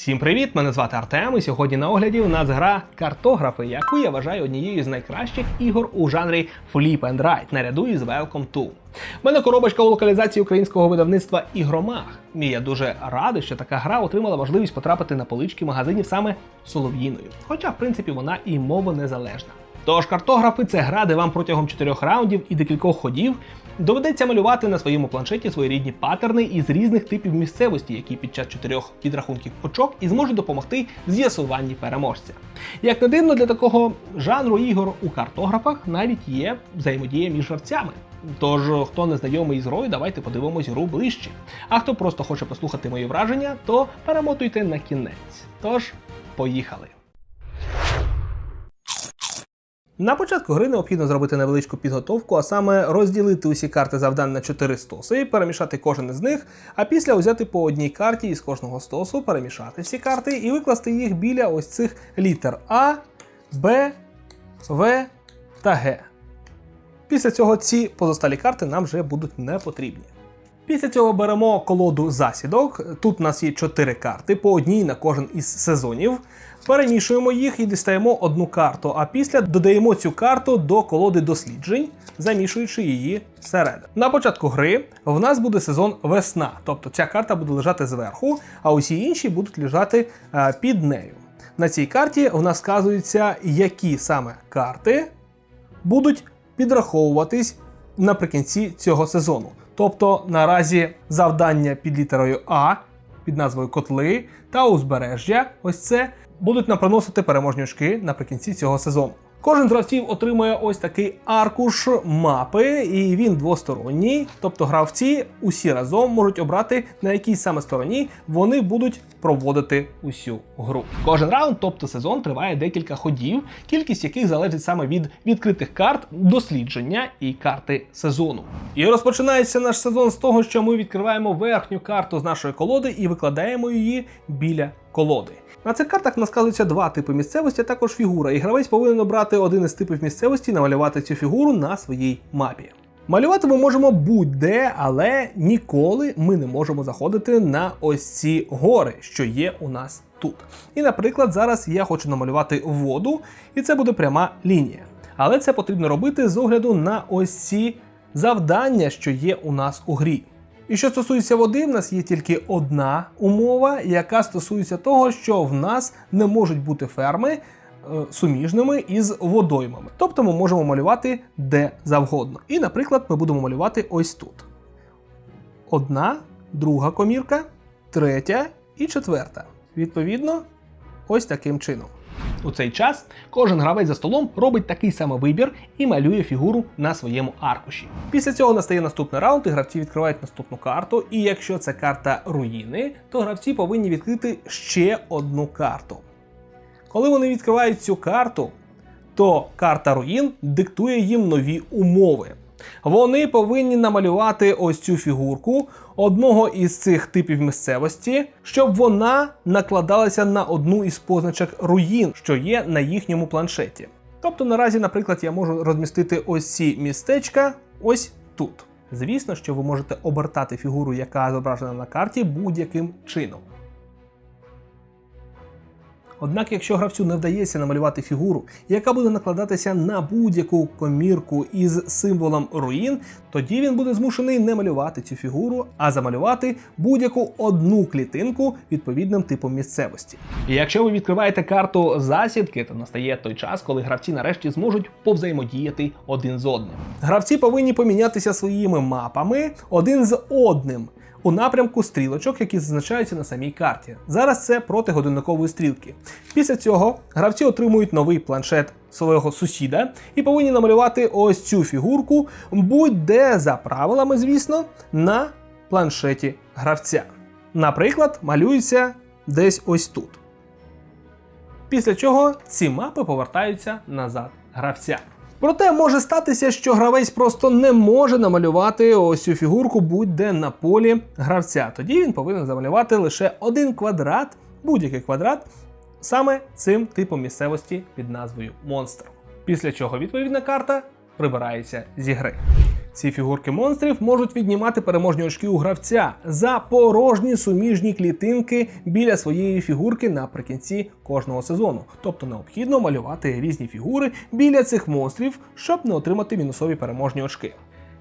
Всім привіт! Мене звати Артем. І сьогодні на огляді у нас гра картографи, яку я вважаю однією з найкращих ігор у жанрі Flip and Ride, наряду із Welcome to. У мене коробочка у локалізації українського видавництва Ігромах. І я дуже радий, що така гра отримала можливість потрапити на полички магазинів саме солов'їною. Хоча, в принципі, вона і мова незалежна. Тож картографи це гра, де вам протягом чотирьох раундів і декількох ходів доведеться малювати на своєму планшеті своєрідні паттерни із різних типів місцевості, які під час чотирьох підрахунків очок і зможуть допомогти з'ясуванні переможця. Як не дивно, для такого жанру ігор у картографах навіть є взаємодія між гравцями. Тож, хто не знайомий із грою, давайте подивимось гру ближче. А хто просто хоче послухати мої враження, то перемотуйте на кінець. Тож, поїхали. На початку гри необхідно зробити невеличку підготовку, а саме розділити усі карти завдань на 4 стоси, перемішати кожен із них, а після взяти по одній карті із кожного стосу, перемішати всі карти і викласти їх біля ось цих літер А, Б, В та Г. Після цього ці позосталі карти нам вже будуть не потрібні. Після цього беремо колоду засідок. Тут у нас є 4 карти, по одній на кожен із сезонів. Перемішуємо їх і дістаємо одну карту, а після додаємо цю карту до колоди досліджень, замішуючи її всередину. На початку гри в нас буде сезон весна, тобто ця карта буде лежати зверху, а усі інші будуть лежати е, під нею. На цій карті в нас вказується, які саме карти будуть підраховуватись наприкінці цього сезону. Тобто наразі завдання під літерою А під назвою Котли та узбережжя, ось це будуть нам приносити переможні очки наприкінці цього сезону. Кожен з гравців отримує ось такий аркуш мапи, і він двосторонній. Тобто гравці усі разом можуть обрати на якій саме стороні вони будуть проводити усю гру. Кожен раунд, тобто сезон, триває декілька ходів, кількість яких залежить саме від відкритих карт, дослідження і карти сезону. І розпочинається наш сезон з того, що ми відкриваємо верхню карту з нашої колоди і викладаємо її біля колоди. На цих картах насказуються два типи місцевості, а також фігура, і гравець повинен обрати один із типів місцевості і намалювати цю фігуру на своїй мапі. Малювати ми можемо будь-де, але ніколи ми не можемо заходити на ось ці гори, що є у нас тут. І, наприклад, зараз я хочу намалювати воду, і це буде пряма лінія. Але це потрібно робити з огляду на ось ці завдання, що є у нас у грі. І що стосується води, в нас є тільки одна умова, яка стосується того, що в нас не можуть бути ферми е, суміжними із водоймами. Тобто ми можемо малювати де завгодно. І, наприклад, ми будемо малювати ось тут: одна, друга комірка, третя і четверта. Відповідно, ось таким чином. У цей час кожен гравець за столом робить такий самий вибір і малює фігуру на своєму аркуші. Після цього настає наступний раунд, і гравці відкривають наступну карту. І якщо це карта руїни, то гравці повинні відкрити ще одну карту. Коли вони відкривають цю карту, то карта руїн диктує їм нові умови. Вони повинні намалювати ось цю фігурку одного із цих типів місцевості, щоб вона накладалася на одну із позначок руїн, що є на їхньому планшеті. Тобто наразі, наприклад, я можу розмістити ось ці містечка ось тут. Звісно, що ви можете обертати фігуру, яка зображена на карті, будь-яким чином. Однак, якщо гравцю не вдається намалювати фігуру, яка буде накладатися на будь-яку комірку із символом руїн, тоді він буде змушений не малювати цю фігуру, а замалювати будь-яку одну клітинку відповідним типом місцевості. І якщо ви відкриваєте карту засідки, то настає той час, коли гравці нарешті зможуть повзаємодіяти один з одним. Гравці повинні помінятися своїми мапами один з одним у напрямку стрілочок, які зазначаються на самій карті. Зараз це проти годинникової стрілки. Після цього гравці отримують новий планшет свого сусіда і повинні намалювати ось цю фігурку, будь-де за правилами, звісно, на планшеті гравця. Наприклад, малюється десь ось тут. Після чого ці мапи повертаються назад гравця. Проте може статися, що гравець просто не може намалювати ось цю фігурку будь-де на полі гравця. Тоді він повинен замалювати лише один квадрат, будь-який квадрат, саме цим типом місцевості під назвою монстр. Після чого відповідна карта прибирається зі гри. Ці фігурки монстрів можуть віднімати переможні очки у гравця за порожні суміжні клітинки біля своєї фігурки наприкінці кожного сезону. Тобто необхідно малювати різні фігури біля цих монстрів, щоб не отримати мінусові переможні очки.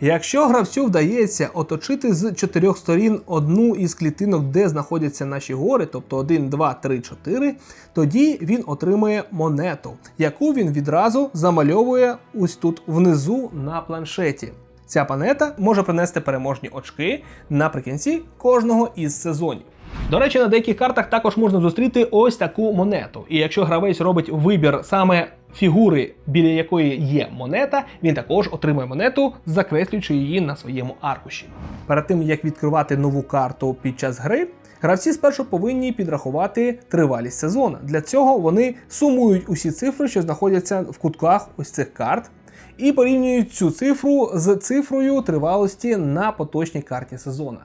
Якщо гравцю вдається оточити з чотирьох сторін одну із клітинок, де знаходяться наші гори, тобто 1, 2, 3, 4, тоді він отримує монету, яку він відразу замальовує ось тут внизу на планшеті. Ця монета може принести переможні очки наприкінці кожного із сезонів. До речі, на деяких картах також можна зустріти ось таку монету. І якщо гравець робить вибір саме фігури, біля якої є монета, він також отримує монету, закреслюючи її на своєму аркуші. Перед тим як відкривати нову карту під час гри, гравці спершу повинні підрахувати тривалість сезону. Для цього вони сумують усі цифри, що знаходяться в кутках ось цих карт. І порівнюють цю цифру з цифрою тривалості на поточній карті сезону.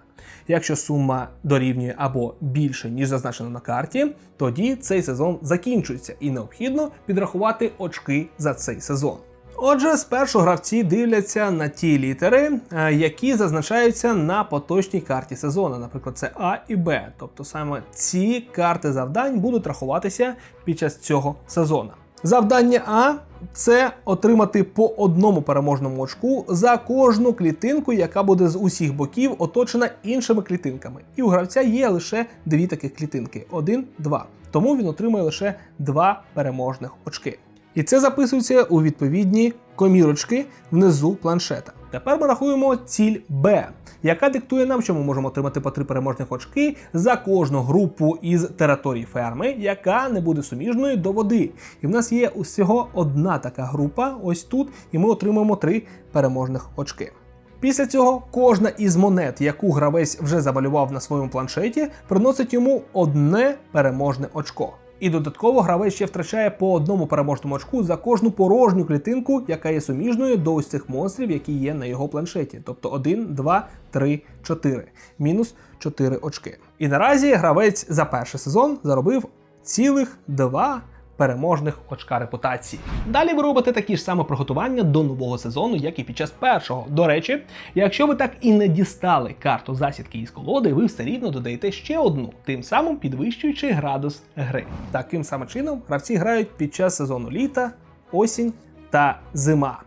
Якщо сума дорівнює або більше, ніж зазначено на карті, тоді цей сезон закінчується і необхідно підрахувати очки за цей сезон. Отже, спершу гравці дивляться на ті літери, е, які зазначаються на поточній карті сезону, наприклад, це А і Б. Тобто саме ці карти завдань будуть рахуватися під час цього сезону. Завдання А це отримати по одному переможному очку за кожну клітинку, яка буде з усіх боків оточена іншими клітинками. І у гравця є лише дві таких клітинки: один, два. Тому він отримує лише два переможних очки. І це записується у відповідні комірочки внизу планшета. Тепер ми рахуємо ціль Б, яка диктує нам, що ми можемо отримати по три переможних очки за кожну групу із території ферми, яка не буде суміжною до води. І в нас є усього одна така група, ось тут, і ми отримаємо три переможних очки. Після цього кожна із монет, яку гравець вже замалював на своєму планшеті, приносить йому одне переможне очко. І додатково гравець ще втрачає по одному переможному очку за кожну порожню клітинку, яка є суміжною до ось цих монстрів, які є на його планшеті. Тобто 1, 2, 3, 4. Мінус 4 очки. І наразі гравець за перший сезон заробив цілих 2 переможних очка репутації. Далі ви робите такі ж саме приготування до нового сезону, як і під час першого. До речі, якщо ви так і не дістали карту засідки із колоди, ви все рівно додаєте ще одну, тим самим підвищуючи градус гри. Таким самим чином гравці грають під час сезону літа, осінь та зима.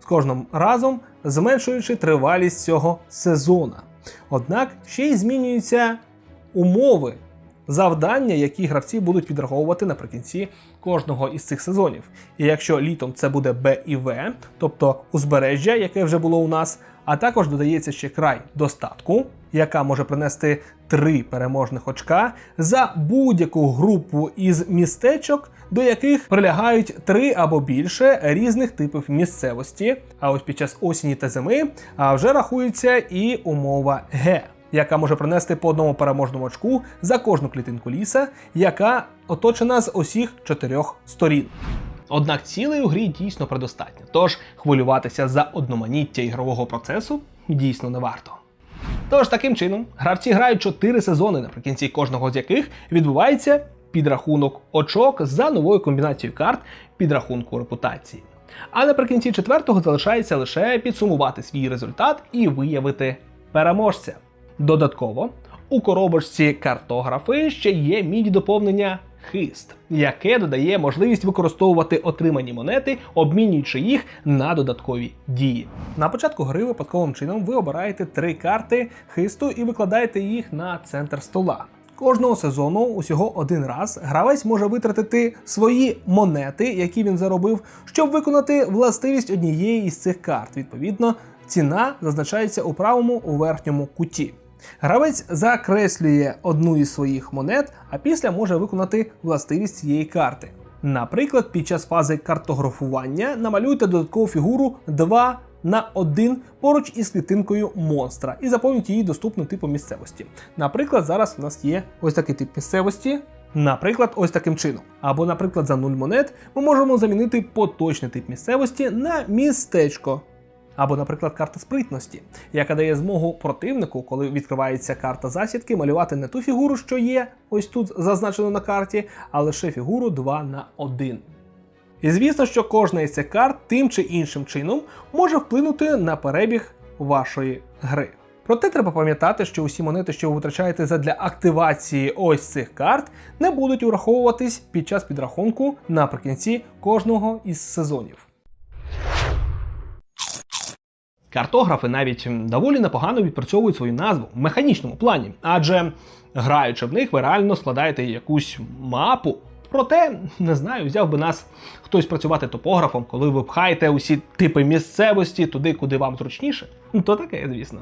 З кожним разом зменшуючи тривалість цього сезону. Однак ще й змінюються умови завдання, які гравці будуть відраховувати наприкінці кожного із цих сезонів. І якщо літом це буде Б і В, тобто узбережжя, яке вже було у нас, а також додається ще край достатку, яка може принести три переможних очка за будь-яку групу із містечок, до яких прилягають три або більше різних типів місцевості. А ось під час осені та зими вже рахується і умова Г яка може принести по одному переможному очку за кожну клітинку ліса, яка оточена з усіх чотирьох сторін. Однак цілей у грі дійсно предостатньо, тож хвилюватися за одноманіття ігрового процесу дійсно не варто. Тож таким чином гравці грають 4 сезони, наприкінці кожного з яких відбувається підрахунок очок за новою комбінацією карт підрахунку репутації. А наприкінці четвертого залишається лише підсумувати свій результат і виявити переможця. Додатково у коробочці картографи ще є міні доповнення хист, яке додає можливість використовувати отримані монети, обмінюючи їх на додаткові дії. На початку гри випадковим чином ви обираєте три карти хисту і викладаєте їх на центр стола. Кожного сезону усього один раз гравець може витратити свої монети, які він заробив, щоб виконати властивість однієї із цих карт. Відповідно, ціна зазначається у правому у верхньому куті. Гравець закреслює одну із своїх монет, а після може виконати властивість цієї карти. Наприклад, під час фази картографування намалюйте додаткову фігуру 2 на 1 поруч із клітинкою монстра і заповніть її доступним типом місцевості. Наприклад, зараз у нас є ось такий тип місцевості. Наприклад, ось таким чином. Або, наприклад, за 0 монет ми можемо замінити поточний тип місцевості на містечко. Або, наприклад, карта спритності, яка дає змогу противнику, коли відкривається карта засідки, малювати не ту фігуру, що є ось тут зазначено на карті, а лише фігуру 2 на 1. І звісно, що кожна із цих карт тим чи іншим чином може вплинути на перебіг вашої гри. Проте треба пам'ятати, що усі монети, що ви витрачаєте задля активації ось цих карт, не будуть ураховуватись під час підрахунку наприкінці кожного із сезонів. Картографи навіть доволі непогано відпрацьовують свою назву в механічному плані, адже граючи в них, ви реально складаєте якусь мапу. Проте, не знаю, взяв би нас хтось працювати топографом, коли ви пхаєте усі типи місцевості туди, куди вам зручніше. Ну, То таке, звісно.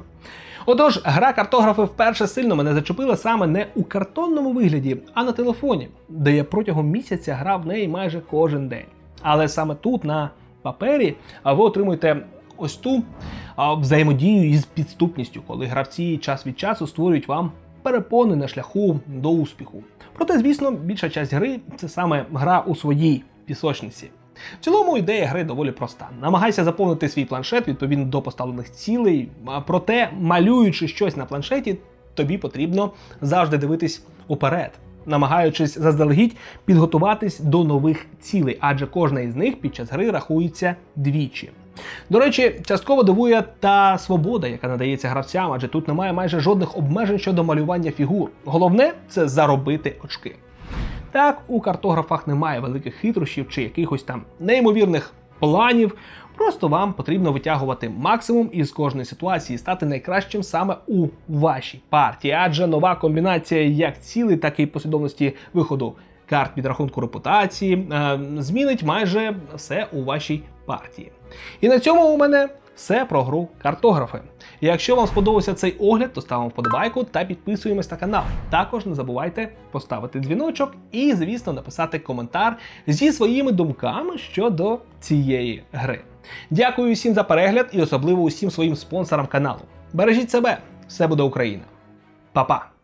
Отож, гра картографи вперше сильно мене зачепила саме не у картонному вигляді, а на телефоні, де я протягом місяця грав в неї майже кожен день. Але саме тут, на папері, ви отримуєте ось ту а, взаємодію із підступністю, коли гравці час від часу створюють вам перепони на шляху до успіху. Проте, звісно, більша часть гри це саме гра у своїй пісочниці. В цілому ідея гри доволі проста. Намагайся заповнити свій планшет відповідно до поставлених цілей. Проте, малюючи щось на планшеті, тобі потрібно завжди дивитись уперед, намагаючись заздалегідь підготуватись до нових цілей, адже кожна із них під час гри рахується двічі. До речі, частково дивує та свобода, яка надається гравцям, адже тут немає майже жодних обмежень щодо малювання фігур. Головне це заробити очки. Так, у картографах немає великих хитрощів чи якихось там неймовірних планів. Просто вам потрібно витягувати максимум із кожної ситуації і стати найкращим саме у вашій партії. Адже нова комбінація як цілей, так і послідовності виходу карт підрахунку репутації е, змінить майже все у вашій партії. І на цьому у мене все про гру картографи. Якщо вам сподобався цей огляд, то ставимо вподобайку та підписуємось на канал. Також не забувайте поставити дзвіночок і, звісно, написати коментар зі своїми думками щодо цієї гри. Дякую всім за перегляд і особливо усім своїм спонсорам каналу. Бережіть себе, все буде Україна. Па-па!